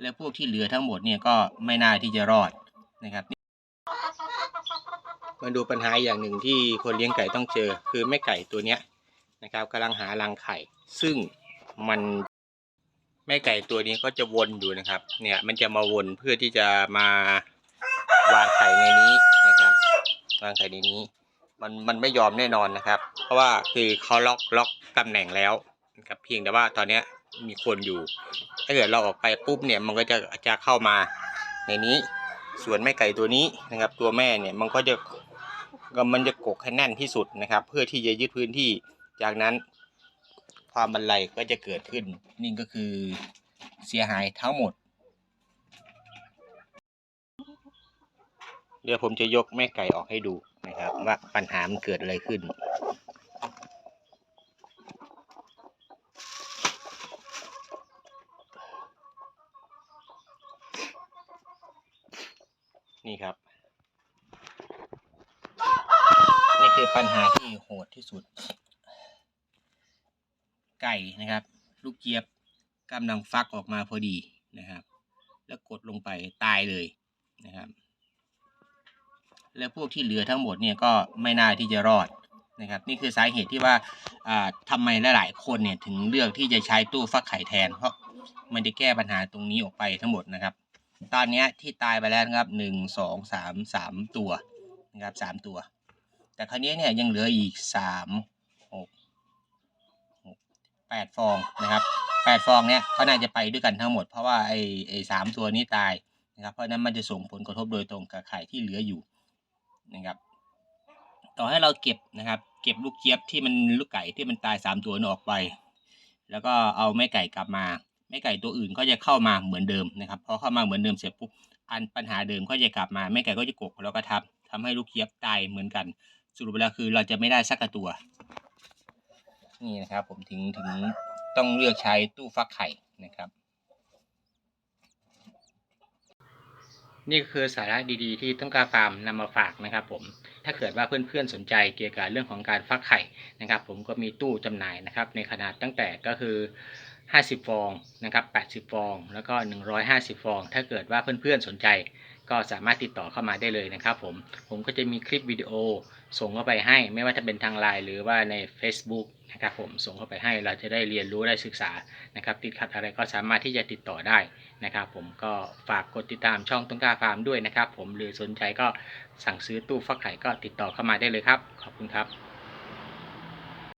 และพวกที่เหลือทั้งหมดเนี่ยก็ไม่น่าที่จะรอดนะครับมาดูปัญหาอย่างหนึ่งที่คนเลี้ยงไก่ต้องเจอ คือแม่ไก่ตัวเนี้ยนะครับกำลังหารังไข่ ซึ่งมันแม่ไก่ตัวนี้ก็จะวนอยู่นะครับ เนี่ยมันจะมาวนเพื่อที่จะมาวางไข่ในนี้นะครับวางไข่ในนี้ มันมันไม่ยอมแน่นอนนะครับ เพราะว่าคือเขาล็อกล็อกตำแหน่งแล้วนะครับเพียงแต่ว่าตอนเนี้ย มีคนอยู่ ถ้าเกิดเราออกไปปุ๊บเนี่ยมันก็จะจะเข้ามาในนี้ ส่วนแม่ไก่ตัวนี้นะครับ ตัวแม่เนี่ยมันก็จะก็มันจะกกให้แน่นที่สุดนะครับ เพื่อที่จะยึดพื้นที่ จากนั้นความบันไลก็จะเกิดขึ้น นี่ก็คือเสียหายทั้งหมด เดี๋ยวผมจะยกแม่ไก่ออกให้ดูนะครับ ว่าปัญหามันเกิดอะไรขึ้น นี่ครับ นี่คือปัญหาที่โหดที่สุด ไก่นะครับ ลูกเจี๊ยบกำลังฟักออกมาพอดีนะครับ แล้วกดลงไปตายเลยนะครับ และพวกที่เหลือทั้งหมดเนี่ยก็ไม่น่าที่จะรอดนะครับ นี่คือสาเหตุที่ว่าอ่าทำไมหลายๆคนเนี่ยถึงเลือกที่จะใช้ตู้ฟักไข่แทน เพราะมันจะแก้ปัญหาตรงนี้ออกไปทั้งหมดนะครับ ตอนนี้ที่ตายไปแล้วนะครับหนึ่งสองสามสามตัวนะครับสามตัว แต่คราวนี้เนี่ยยังเหลืออีกสามหกหกแปดฟองนะครับแปดฟองเนี่ยก็น่าจะไปด้วยกันทั้งหมดเพราะว่าไอ้ไอ้สามตัวนี้ตายนะครับเพราะนั้นมันจะส่งผลกระทบโดยตรงกับไข่ที่เหลืออยู่นะครับ ต่อให้เราเก็บนะครับ เก็บลูกเจี๊ยบที่มันลูกไก่ที่มันตายสามตัวนั้นออกไป แล้วก็เอาแม่ไก่กลับมา แม่ไก่ตัวอื่นก็จะเข้ามาเหมือนเดิมนะครับพอเข้ามาเหมือนเดิมเสร็จปุ๊บอันปัญหาเดิมก็จะกลับมาแม่ไก่ก็จะกกแล้วก็ทับทำให้ลูกเจี๊ยบตายเหมือนกัน สรุปแล้วคือเราจะไม่ได้สักะตัว นี่นะครับ ผมถึงถึงต้องเลือกใช้ตู้ฟักไข่นะครับ นี่คือสาระดีๆ ที่ต้องการฟาร์มนำมาฝากนะครับผม ถ้าเกิดว่าเพื่อนๆสนใจเกี่ยวกับเรื่องของการฟักไข่นะครับ ผมก็มีตู้จำหน่ายนะครับ ในขนาดตั้งแต่ก็คือ 50 ฟองนะครับ 80 ฟอง แล้วก็ 150 ฟอง ถ้าเกิดว่าเพื่อนๆสนใจ ก็สามารถติดต่อเข้ามาได้เลยนะครับผม ผมก็จะมีคลิปวิดีโอส่งเข้าไปให้ ไม่ว่าจะเป็นทางไลน์หรือว่าใน Facebook นะครับผมส่งเข้าไปให้เราจะได้เรียนรู้ได้ศึกษานะครับ ติดขัดอะไรก็สามารถที่จะติดต่อได้นะครับ ผมก็ฝากกดติดตามช่องต้นกล้าฟาร์มด้วยนะครับ ผมหรือสนใจก็สั่งซื้อตู้ฟักไข่ก็ติดต่อเข้ามาได้เลยครับ ขอบคุณครับ